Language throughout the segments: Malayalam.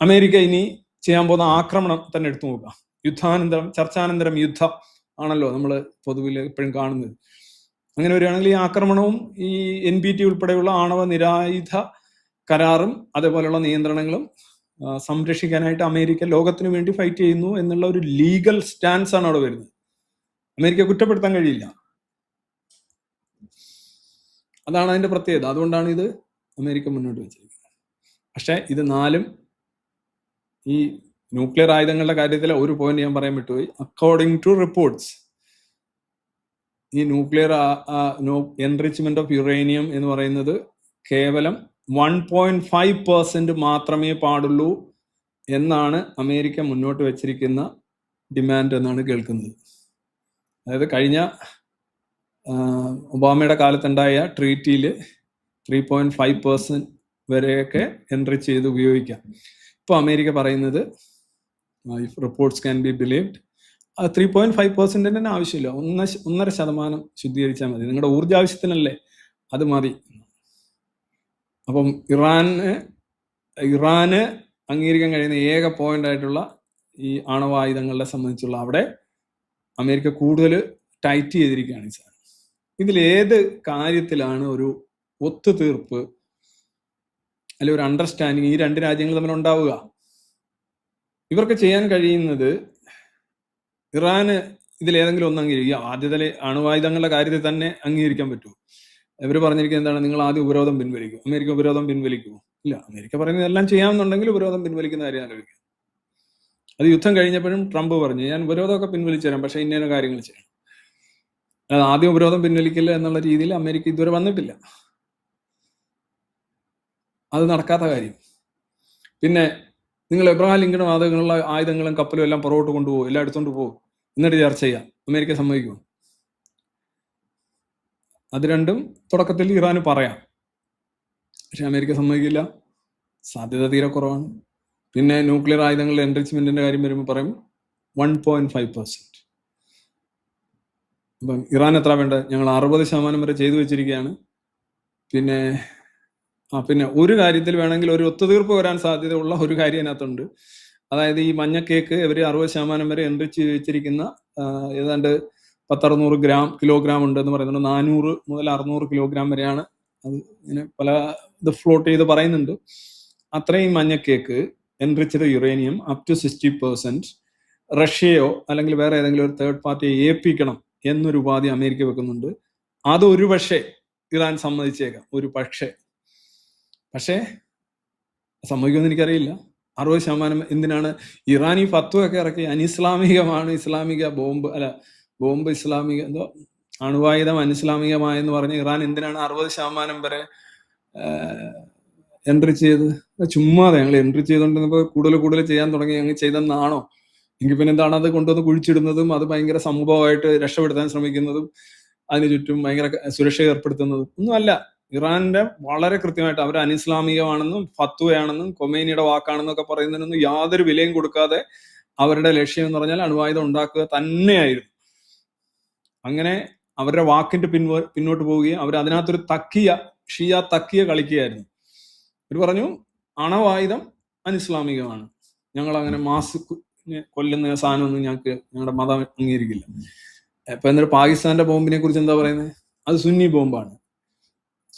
അമേരിക്ക ഇനി ചെയ്യാൻ പോകുന്ന ആക്രമണം തന്നെ എടുത്തു നോക്കുക. യുദ്ധാനന്തരം ചർച്ചാനന്തരം യുദ്ധം ആണല്ലോ നമ്മൾ പൊതുവിൽ എപ്പോഴും കാണുന്നത്. അങ്ങനെ വരികയാണെങ്കിൽ ഈ ആക്രമണവും ഈ എൻ പി ടി ഉൾപ്പെടെയുള്ള ആണവ നിരായുധ കരാറും അതേപോലെയുള്ള നിയന്ത്രണങ്ങളും സംരക്ഷിക്കാനായിട്ട് അമേരിക്ക ലോകത്തിന് വേണ്ടി ഫൈറ്റ് ചെയ്യുന്നു എന്നുള്ള ഒരു ലീഗൽ സ്റ്റാൻസ് ആണ് അവിടെ വരുന്നത്. അമേരിക്ക കുറ്റപ്പെടുത്താൻ കഴിയില്ല. അതാണ് അതിന്റെ പ്രത്യേകത. അതുകൊണ്ടാണ് ഇത് അമേരിക്ക മുന്നോട്ട് വെച്ചിരിക്കുന്നത്. പക്ഷേ ഇത് നാലും ഈ ന്യൂക്ലിയർ ആയുധങ്ങളുടെ കാര്യത്തിൽ ഒരു പോയിന്റ് ഞാൻ പറയാൻ വിട്ടുപോയി. അക്കോർഡിംഗ് ടു റിപ്പോർട്ട്സ് ഈ ന്യൂക്ലിയർ എൻറിച്ച്മെന്റ് ഓഫ് യുറേനിയം എന്ന് പറയുന്നത് കേവലം വൺ പോയിന്റ് ഫൈവ് പെർസെന്റ് മാത്രമേ പാടുള്ളൂ എന്നാണ് അമേരിക്ക മുന്നോട്ട് വെച്ചിരിക്കുന്ന ഡിമാൻഡ് എന്നാണ് കേൾക്കുന്നത്. അതായത് കഴിഞ്ഞ ഒബാമയുടെ കാലത്തുണ്ടായ ട്രീറ്റിയിൽ ത്രീ പോയിന്റ് ഫൈവ് പെർസെന്റ് വരെയൊക്കെ എൻട്രി ചെയ്ത് ഉപയോഗിക്കാം. ഇപ്പോൾ അമേരിക്ക പറയുന്നത് if reports can be believed three point five പെർസെന്റിന് തന്നെ ആവശ്യമില്ല. ഒന്ന് ഒന്നര ശതമാനം ശുദ്ധീകരിച്ചാൽ മതി. നിങ്ങളുടെ ഊർജ ആവശ്യത്തിനല്ലേ അത് മതി. അപ്പം ഇറാന് ഇറാന് അംഗീകരിക്കാൻ കഴിയുന്ന ഏക പോയിന്റ് ആയിട്ടുള്ള ഈ ആണവായുധങ്ങളെ സംബന്ധിച്ചുള്ള അവിടെ അമേരിക്ക കൂടുതൽ ടൈറ്റ് ചെയ്തിരിക്കുകയാണ് ഈ ഇതിൽ ഏത് കാര്യത്തിലാണ് ഒരു ഒത്തുതീർപ്പ് അല്ലെ ഒരു അണ്ടർസ്റ്റാൻഡിങ് ഈ രണ്ട് രാജ്യങ്ങൾ തമ്മിൽ ഉണ്ടാവുക. ഇവർക്ക് ചെയ്യാൻ കഴിയുന്നത് ഇറാന് ഇതിൽ ഏതെങ്കിലും ഒന്ന് അംഗീകരിക്കുക. ആദ്യത്തിലെ അണുവായുധങ്ങളുടെ കാര്യത്തിൽ തന്നെ അംഗീകരിക്കാൻ പറ്റുമോ ഇവർ പറഞ്ഞിരിക്കുന്നത് എന്താണ്? നിങ്ങൾ ആദ്യം ഉപരോധം പിൻവലിക്കും. അമേരിക്ക ഉപരോധം പിൻവലിക്കുമോ ഇല്ല അമേരിക്ക പറയുന്നത് എല്ലാം ചെയ്യാമെന്നുണ്ടെങ്കിൽ ഉപരോധം പിൻവലിക്കുന്ന കാര്യം ആലോചിക്കും. അത് യുദ്ധം കഴിഞ്ഞപ്പോഴും ട്രംപ് പറഞ്ഞു ഞാൻ ഉപരോധമൊക്കെ പിൻവലിച്ചു തരാം പക്ഷേ ഇന്ന കാര്യങ്ങൾ ചെയ്യണം. അത് ആദ്യം ഉപരോധം പിൻവലിക്കില്ല എന്നുള്ള രീതിയിൽ അമേരിക്ക ഇതുവരെ വന്നിട്ടില്ല. അത് നടക്കാത്ത കാര്യം. പിന്നെ നിങ്ങൾ എബ്രഹാം ലിങ്കൺ വാതകങ്ങളുള്ള ആയുധങ്ങളും കപ്പലും എല്ലാം പുറകോട്ട് കൊണ്ടുപോകും. എല്ലാം എടുത്തോണ്ട് പോകും എന്നിട്ട് ചർച്ച ചെയ്യാം. അമേരിക്ക സമ്മതിക്കുമോ? അത് രണ്ടും തുടക്കത്തിൽ ഇറാന് പറയാം. പക്ഷെ അമേരിക്ക സമ്മതിക്കില്ല. സാധ്യത തീരെ കുറവാണ്. പിന്നെ ന്യൂക്ലിയർ ആയുധങ്ങളുടെ എൻറിച്ച്മെന്റിന്റെ കാര്യം വരുമ്പോൾ പറയും വൺ പോയിന്റ് ഫൈവ് പെർസെന്റ് അപ്പം ഇറാൻ എത്ര വേണ്ടത് ഞങ്ങൾ അറുപത് ശതമാനം വരെ ചെയ്തു വെച്ചിരിക്കുകയാണ്. പിന്നെ ആ പിന്നെ ഒരു കാര്യത്തിൽ വേണമെങ്കിൽ ഒരു ഒത്തുതീർപ്പ് വരാൻ സാധ്യതയുള്ള ഒരു കാര്യം അതിനകത്തുണ്ട് അതായത് ഈ മഞ്ഞ കേക്ക് ഇവർ അറുപത് ശതമാനം വരെ എൻറിച്ച് വെച്ചിരിക്കുന്ന ഏതാണ്ട് പത്തറുന്നൂറ് ഗ്രാം കിലോഗ്രാം ഉണ്ട് എന്ന് പറയുന്നുണ്ട്. നാനൂറ് മുതൽ അറുന്നൂറ് കിലോഗ്രാം വരെയാണ് അത് ഇങ്ങനെ പല ഇത് ഫ്ലോട്ട് ചെയ്ത് പറയുന്നുണ്ട്. അത്രയും മഞ്ഞ cake enriched uranium up to sixty percent റഷ്യയോ അല്ലെങ്കിൽ വേറെ ഏതെങ്കിലും ഒരു തേർഡ് പാർട്ടിയെ ഏൽപ്പിക്കണം എന്നൊരു ഉപാധി അമേരിക്ക വെക്കുന്നുണ്ട്. അത് ഒരു പക്ഷേ ഇറാൻ സമ്മതിച്ചേക്കാം. ഒരു പക്ഷേ. പക്ഷേ സംഭവിക്കുമെന്ന് എനിക്കറിയില്ല. അറുപത് ശതമാനം എന്തിനാണ് ഇറാനി ഫത്വയൊക്കെ ഇറക്കി അനിസ്ലാമികമാണ് ഇസ്ലാമിക ബോംബ് അല്ല ബോംബ് ഇസ്ലാമിക എന്തോ അണുവായുധം അനിസ്ലാമികമായെന്ന് പറഞ്ഞ് ഇറാൻ എന്തിനാണ് അറുപത് ശതമാനം വരെ എൻട്രി ചെയ്ത് ചുമ്മാതെ ഞങ്ങൾ എൻട്രി ചെയ്തുകൊണ്ടിരുന്നപ്പോൾ കൂടുതൽ കൂടുതൽ ചെയ്യാൻ തുടങ്ങി. ഞങ്ങൾ ചെയ്തെന്നാണോ? എങ്കിൽ പിന്നെ എന്താണ് അത് കൊണ്ടുവന്ന് കുഴിച്ചിടുന്നതും അത് ഭയങ്കര സംഭവമായിട്ട് രക്ഷപ്പെടുത്താൻ ശ്രമിക്കുന്നതും അതിന് ചുറ്റും ഭയങ്കര സുരക്ഷ ഏർപ്പെടുത്തുന്നതും ഒന്നുമല്ല. ഇറാന്റെ വളരെ കൃത്യമായിട്ട് അവർ അനിസ്ലാമികമാണെന്നും ഫത്വയാണെന്നും കൊമേനിയുടെ വാക്കാണെന്നും ഒക്കെ പറയുന്നതിനൊന്നും യാതൊരു വിലയും കൊടുക്കാതെ അവരുടെ ലക്ഷ്യം എന്ന് പറഞ്ഞാൽ അണുവായുധം ഉണ്ടാക്കുക തന്നെയായിരുന്നു. അങ്ങനെ അവരുടെ വാക്കിന്റെ പിൻവ പിന്നോട്ട് പോവുകയും അവർ അതിനകത്തൊരു തക്കിയ ഷിയ തക്കിയ കളിക്കുകയായിരുന്നു. അവർ പറഞ്ഞു അണവായുധം അനിസ്ലാമികമാണ്. ഞങ്ങൾ അങ്ങനെ മാസ് കൊല്ലുന്ന സാധനമൊന്നും ഞങ്ങൾക്ക് ഞങ്ങളുടെ മതം അംഗീകരിക്കില്ല. ഇപ്പൊ എന്നിട്ട് പാകിസ്ഥാന്റെ ബോംബിനെ കുറിച്ച് എന്താ പറയുന്നത് അത് സുന്നി ബോംബാണ്.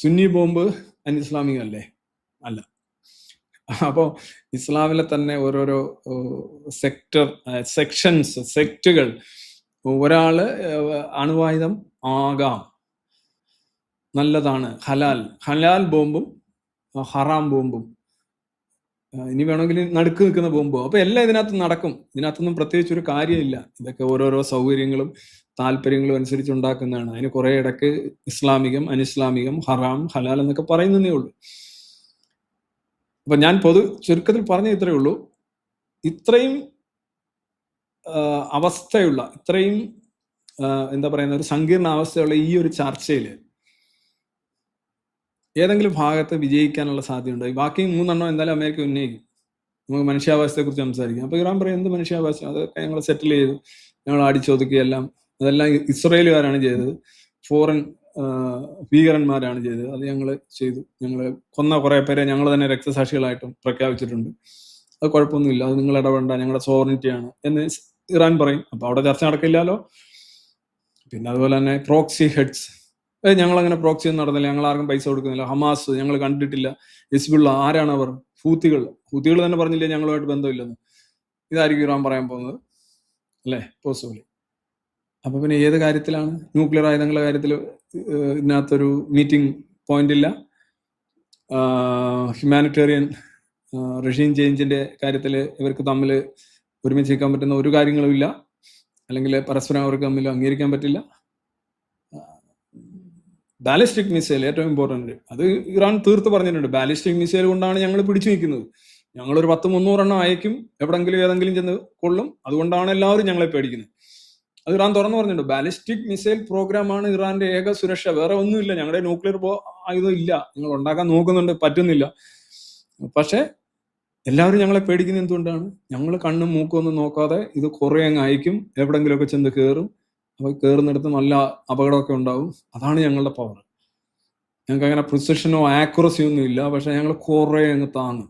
സുന്നി ബോംബ് അൻ ഇസ്ലാമിക അല്ലേ? അല്ല. അപ്പോ ഇസ്ലാമിലെ തന്നെ ഓരോരോ സെക്ടർ സെക്ഷൻസ് സെക്റ്റുകൾ ഒരാൾ അണുവായുധം ആകാം. നല്ലതാണ്. ഹലാൽ. ഹലാൽ ബോംബും ഹറാം ബോംബും. ഇനി വേണമെങ്കിൽ നടുക്ക് നിൽക്കുന്ന ബോംബോ. അപ്പൊ എല്ലാം ഇതിനകത്ത് നടക്കും. ഇതിനകത്തൊന്നും പ്രത്യേകിച്ച് ഒരു കാര്യമില്ല. ഇതൊക്കെ ഓരോരോ സൗകര്യങ്ങളും താല്പര്യങ്ങളും അനുസരിച്ച് ഉണ്ടാക്കുന്നതാണ്. അതിന് കുറെ ഇടയ്ക്ക് ഇസ്ലാമികം അനിസ്ലാമികം ഹറാം ഹലാൽ എന്നൊക്കെ പറയുന്നതേ ഉള്ളൂ. അപ്പൊ ഞാൻ പൊതു ചുരുക്കത്തിൽ പറഞ്ഞ ഇത്രയേ ഉള്ളൂ. ഇത്രയും അവസ്ഥയുള്ള ഇത്രയും എന്താ പറയുന്ന ഒരു സങ്കീർണ അവസ്ഥയുള്ള ഈ ഒരു ചർച്ചയിൽ ഏതെങ്കിലും ഭാഗത്ത് വിജയിക്കാനുള്ള സാധ്യതയുണ്ട്? ബാക്കി മൂന്നെണ്ണം എന്തായാലും അമേരിക്ക ഉന്നയിക്കും. നമുക്ക് മനുഷ്യാവകാശത്തെ കുറിച്ച് സംസാരിക്കാം. അപ്പൊ ഇറാൻ പറയും എന്ത് മനുഷ്യാവകാശം? അതൊക്കെ ഞങ്ങൾ സെറ്റിൽ ചെയ്തു. ഞങ്ങൾ അടിച്ചൊതുക്കിയെല്ലാം അതെല്ലാം ഇസ്രയേലുകാരാണ് ചെയ്തത്. ഫോറിൻ ഭീകരന്മാരാണ് ചെയ്തത്. അത് ഞങ്ങൾ ചെയ്തു. ഞങ്ങൾ കൊന്ന കുറെ പേരെ ഞങ്ങൾ തന്നെ രക്തസാക്ഷികളായിട്ടും പ്രഖ്യാപിച്ചിട്ടുണ്ട്. അത് കുഴപ്പമൊന്നുമില്ല. അത് നിങ്ങൾ ഇടപെടേണ്ട. ഞങ്ങളുടെ സോറിനിറ്റിയാണ് എന്ന് ഇറാൻ പറയും. അപ്പൊ അവിടെ ചർച്ച നടക്കില്ലല്ലോ. പിന്നെ അതുപോലെ തന്നെ പ്രോക്സി ഹെഡ്സ് ഞങ്ങൾ അങ്ങനെ പ്രോക്സി ഒന്നും നടന്നില്ല. ഞങ്ങൾ ആർക്കും പൈസ കൊടുക്കുന്നില്ല. ഹമാസ് ഞങ്ങൾ കണ്ടിട്ടില്ല. ഹിസ്ബുള്ള ആരാണ് അവർ? ഹൂത്തികൾ. ഹൂത്തികൾ തന്നെ പറഞ്ഞില്ലേ ഞങ്ങളുമായിട്ട് ബന്ധമില്ലെന്ന്. ഇതായിരിക്കും ഇറാൻ പറയാൻ പോകുന്നത്. അല്ലേ? പോസിബിളി അപ്പൊ പിന്നെ ഏത് കാര്യത്തിലാണ്? ന്യൂക്ലിയർ ആയുധങ്ങളുടെ കാര്യത്തിൽ ഇതിനകത്തൊരു മീറ്റിംഗ് പോയിന്റ് ഇല്ല. ഹ്യൂമാനിറ്റേറിയൻ റഷീൻ ചേഞ്ചിന്റെ കാര്യത്തിൽ ഇവർക്ക് തമ്മിൽ ഒരുമിച്ച് നിൽക്കാൻ പറ്റുന്ന ഒരു കാര്യങ്ങളും ഇല്ല. അല്ലെങ്കിൽ പരസ്പരം അവർക്ക് തമ്മിൽ അംഗീകരിക്കാൻ പറ്റില്ല. ബാലിസ്റ്റിക് മിസൈൽ ഏറ്റവും ഇമ്പോർട്ടന്റ് അത് ഇറാൻ തീർത്ത് പറഞ്ഞിട്ടുണ്ട്. ബാലിസ്റ്റിക് മിസൈൽ കൊണ്ടാണ് ഞങ്ങൾ പിടിച്ചു നിൽക്കുന്നത്. ഞങ്ങൾ ഒരു പത്ത് മുന്നൂറെണ്ണം അയക്കും. എവിടെങ്കിലും ഏതെങ്കിലും ചെന്ന് കൊള്ളും. അതുകൊണ്ടാണ് എല്ലാവരും ഞങ്ങളെ പേടിക്കുന്നത്. അത് ഇറാൻ തുറന്നു പറഞ്ഞിട്ടുണ്ട്. ബാലിസ്റ്റിക് മിസൈൽ പ്രോഗ്രാമാണ് ഇറാന്റെ ഏക സുരക്ഷ. വേറെ ഒന്നുമില്ല. ഞങ്ങളുടെ ന്യൂക്ലിയർ ആയുധം ഇല്ല. നിങ്ങൾ ഉണ്ടാക്കാൻ നോക്കുന്നുണ്ട്. പറ്റുന്നില്ല. പക്ഷെ എല്ലാവരും ഞങ്ങളെ പേടിക്കുന്നത് എന്തുകൊണ്ടാണ്? ഞങ്ങൾ കണ്ണും മൂക്കും ഒന്നും നോക്കാതെ ഇത് കുറേ അങ്ങ് അയക്കും. എവിടെങ്കിലുമൊക്കെ ചെന്ന് കയറും അപ്പൊ കയറുന്നിടത്ത് നല്ല അപകടമൊക്കെ ഉണ്ടാവും. അതാണ് ഞങ്ങളുടെ പവർ ഞങ്ങൾക്ക് അങ്ങനെ പ്രിസിഷനോ ആക്യുറസിയോ ഒന്നും ഇല്ല. പക്ഷെ ഞങ്ങൾ കുറേ അങ്ങ് താങ്ങും.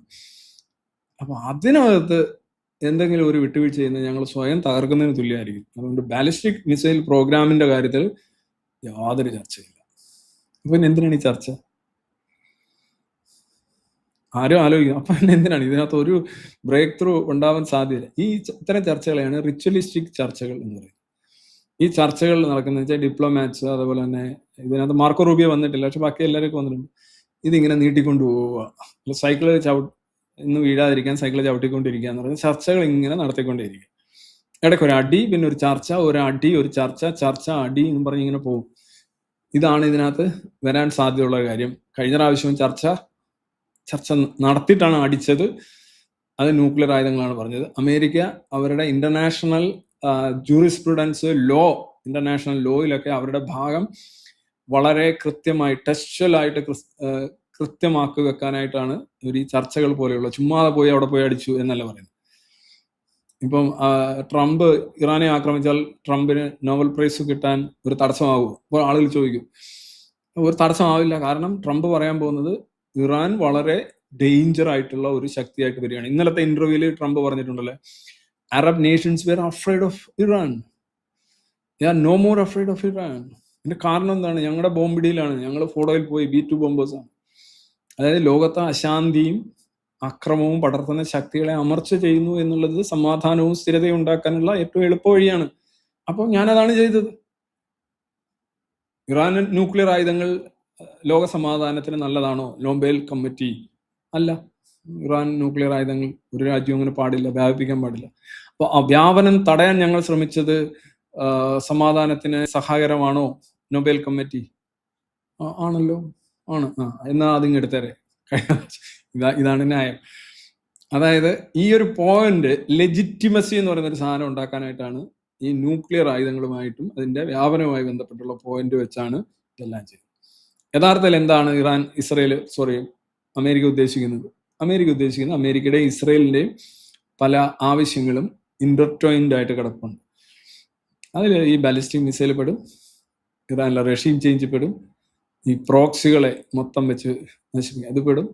അപ്പൊ അതിനകത്ത് എന്തെങ്കിലും ഒരു വിട്ടുവീഴ്ച ചെയ്യുന്നത് ഞങ്ങൾ സ്വയം തകർക്കുന്നതിന് തുല്യമായിരിക്കും. അതുകൊണ്ട് ബാലിസ്റ്റിക് മിസൈൽ പ്രോഗ്രാമിന്റെ കാര്യത്തിൽ യാതൊരു ചർച്ചയില്ല. അപ്പൊ പിന്നെ എന്തിനാണ് ഈ ചർച്ച? ആരും ആലോചിക്കും അപ്പൊ പിന്നെ എന്തിനാണ് ഇതിനകത്ത് ഒരു ബ്രേക്ക് ത്രൂ ഉണ്ടാവാൻ സാധ്യത ഈ ഇത്തരം ചർച്ചകളെയാണ് റിച്വലിസ്റ്റിക് ചർച്ചകൾ എന്ന് പറയുന്നത്. ഈ ചർച്ചകൾ നടക്കുന്നത് വെച്ചാൽ ഡിപ്ലോമാറ്റ്സ് അതുപോലെ തന്നെ ഇതിനകത്ത് മാർക്കോ റൂബിയോ വന്നിട്ടില്ല പക്ഷെ ബാക്കി എല്ലാവർക്കും വന്നിട്ടുണ്ട്. ഇതിങ്ങനെ നീട്ടിക്കൊണ്ടു പോവുക. സൈക്കിൾ ചവ ഇന്ന് വീഴാതിരിക്കാൻ സൈക്കിൾ ചവിട്ടിക്കൊണ്ടിരിക്കുക എന്ന് പറഞ്ഞാൽ ചർച്ചകൾ ഇങ്ങനെ നടത്തിക്കൊണ്ടേയിരിക്കും. ഇടയ്ക്ക് ഒരു അടി പിന്നെ ഒരു ചർച്ച ഒരു അടി ഒരു ചർച്ച ചർച്ച അടി എന്ന് പറഞ്ഞ് ഇങ്ങനെ പോകും. ഇതാണ് ഇതിനകത്ത് വരാൻ സാധ്യതയുള്ള കാര്യം. കഴിഞ്ഞ പ്രാവശ്യവും ചർച്ച ചർച്ച നടത്തിയിട്ടാണ് അടിച്ചത്. അത് ന്യൂക്ലിയർ ആയുധങ്ങളാണ് പറഞ്ഞത്. അമേരിക്ക അവരുടെ ഇന്റർനാഷണൽ ജൂറിസ്പ്രുഡൻസ് ലോ ഇന്റർനാഷണൽ ലോയിലൊക്കെ അവരുടെ ഭാഗം വളരെ കൃത്യമായി ടെസ്റ്റലായിട്ട് കൃത്യമാക്കി വെക്കാനായിട്ടാണ് ഇവർ ഈ ചർച്ചകൾ പോലെയുള്ള ചുമ്മാതെ പോയി അവിടെ പോയി അടിച്ചു എന്നല്ല പറയുന്നത്. ഇപ്പം ട്രംപ് ഇറാനെ ആക്രമിച്ചാൽ ട്രംപിന് നോബൽ പ്രൈസ് കിട്ടാൻ ഒരു തടസ്സമാകുമോ? അപ്പോൾ ആളുകൾ ചോദിക്കും. ഒരു തടസ്സമാവില്ല. കാരണം ട്രംപ് പറയാൻ പോകുന്നത് ഇറാൻ വളരെ ഡേഞ്ചർ ആയിട്ടുള്ള ഒരു ശക്തിയായിട്ട് വരികയാണ്. ഇന്നലത്തെ ഇന്റർവ്യൂവിൽ ട്രംപ് പറഞ്ഞിട്ടുണ്ടല്ലേ Arab nations were afraid of Iran ഞാൻ no more afraid of Iran ഇതിന്റെ കാരണം എന്താണ്? ഞങ്ങളുടെ ബോംബിടിയിലാണ് ഞങ്ങൾ ഫോട്ടോയിൽ പോയി. ബി ടു ബോംബേഴ്സാണ് അതായത് ലോകത്തെ അശാന്തിയും അക്രമവും പടർത്തുന്ന ശക്തികളെ അമർച്ച ചെയ്യുന്നു എന്നുള്ളത് സമാധാനവും സ്ഥിരതയും ഉണ്ടാക്കാനുള്ള ഏറ്റവും എളുപ്പ വഴിയാണ്. അപ്പോൾ ഞാനതാണ് ചെയ്തത്. ഇറാൻ ന്യൂക്ലിയർ ആയുധങ്ങൾ ലോക സമാധാനത്തിന് നല്ലതാണോ? നോബേൽ കമ്മിറ്റി അല്ല. ഇറാൻ ന്യൂക്ലിയർ ആയുധങ്ങൾ ഒരു രാജ്യവും അങ്ങനെ പാടില്ല വ്യാപിപ്പിക്കാൻ പാടില്ല. അപ്പൊ ആ വ്യാപനം തടയാൻ ഞങ്ങൾ ശ്രമിച്ചത് സമാധാനത്തിന് സഹായകരമാണോ? Nobel committee. ആണല്ലോ. ആണ്. ആ എന്നാ അതിങ് എടുത്തേരെ. ഇതാ ഇതാണ് ന്യായം. അതായത് ഈ ഒരു പോയിന്റ് ലെജിറ്റിമസി എന്ന് പറയുന്ന ഒരു സാധനം ഉണ്ടാക്കാനായിട്ടാണ് ഈ ന്യൂക്ലിയർ ആയുധങ്ങളുമായിട്ടും അതിന്റെ വ്യാപനവുമായി ബന്ധപ്പെട്ടുള്ള പോയിന്റ് വെച്ചാണ് ഇതെല്ലാം ചെയ്യുന്നത് യഥാർത്ഥത്തിൽ എന്താണ് ഇറാൻ ഇസ്രയേൽ സോറി അമേരിക്ക ഉദ്ദേശിക്കുന്നത്? അമേരിക്ക ഉദ്ദേശിക്കുന്നത് അമേരിക്കയുടെ ഇസ്രയേലിന്റെയും പല ആവശ്യങ്ങളും ഇന്റർടോയിൻഡ് ആയിട്ട് കിടപ്പുണ്ട്. അതിൽ ഈ ബാലിസ്റ്റിക് മിസൈൽ പെടും ഇറാനിലെ റഷ്യൻ ചേഞ്ച് പെടും ഈ പ്രോക്സികളെ മൊത്തം വെച്ച് നശിപ്പിക്കും. അത് പെടും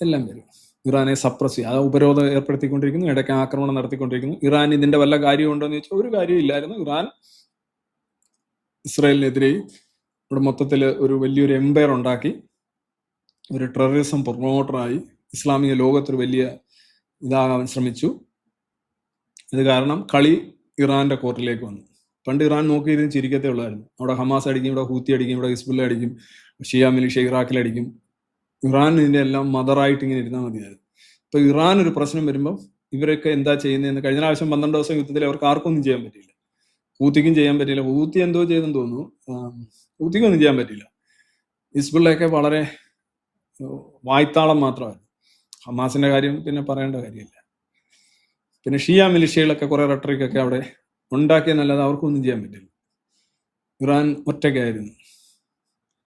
എല്ലാം വരും. ഇറാനെ സപ്രസ് ചെയ്യുക അത് ഉപരോധം ഏർപ്പെടുത്തിക്കൊണ്ടിരിക്കുന്നു ഇടയ്ക്ക് ആക്രമണം നടത്തിക്കൊണ്ടിരിക്കുന്നു. ഇറാൻ ഇതിന്റെ വല്ല കാര്യമുണ്ടോ എന്ന് ചോദിച്ചാൽ ഒരു കാര്യം ഇല്ലായിരുന്നു. ഇറാൻ ഇസ്രായേലിനെതിരെ ഇവിടെ മൊത്തത്തിൽ ഒരു വലിയൊരു എംപയർ ഉണ്ടാക്കി ഒരു ടെററിസം പ്രൊമോട്ടറായി ഇസ്ലാമിക ലോകത്തൊരു വലിയ ഇതാകാൻ ശ്രമിച്ചു. ഇത് കാരണം കളി ഇറാന്റെ കോർട്ടിലേക്ക് വന്നു. പണ്ട് ഇറാൻ നോക്കിയിരുന്ന് ചിരിക്കത്തേ ഉള്ളായിരുന്നു. അവിടെ ഹമാസ് അടിക്കും ഇവിടെ ഹൂത്തി അടിക്കും ഇവിടെ ഹിസ്ബുല്ല അടിക്കും ഷിയ ഇറാഖിൽ അടിക്കും. ഇറാൻ ഇതിന്റെ എല്ലാം മദറായിട്ട് ഇങ്ങനെ ഇരുന്നാൽ മതിയായിരുന്നു. ഇപ്പൊ ഇറാൻ ഒരു പ്രശ്നം വരുമ്പോൾ ഇവരൊക്കെ എന്താ ചെയ്യുന്നതെന്ന് കഴിഞ്ഞ പ്രാവശ്യം പന്ത്രണ്ട് ദിവസം യുദ്ധത്തിൽ അവർക്ക് ആർക്കൊന്നും ചെയ്യാൻ പറ്റിയില്ല. ഹൂത്തിക്കും ചെയ്യാൻ പറ്റില്ല ഹൂത്തി എന്തോ ചെയ്തെന്ന് തോന്നുന്നു. ഹൂത്തിക്കൊന്നും ചെയ്യാൻ പറ്റില്ല ഹിസ്ബുള്ളയൊക്കെ വളരെ വായ്ത്താളം മാത്രമായിരുന്നു. ഹമാസിന്റെ കാര്യം പിന്നെ പറയേണ്ട കാര്യമില്ല. പിന്നെ ഷിയ മിലിഷ്യകളൊക്കെ കുറെ റട്ടറിക്കൊക്കെ അവിടെ ഉണ്ടാക്കിയെന്നല്ലാതെ അവർക്കൊന്നും ചെയ്യാൻ പറ്റില്ല. ഇറാൻ ഒറ്റയ്ക്കായിരുന്നു.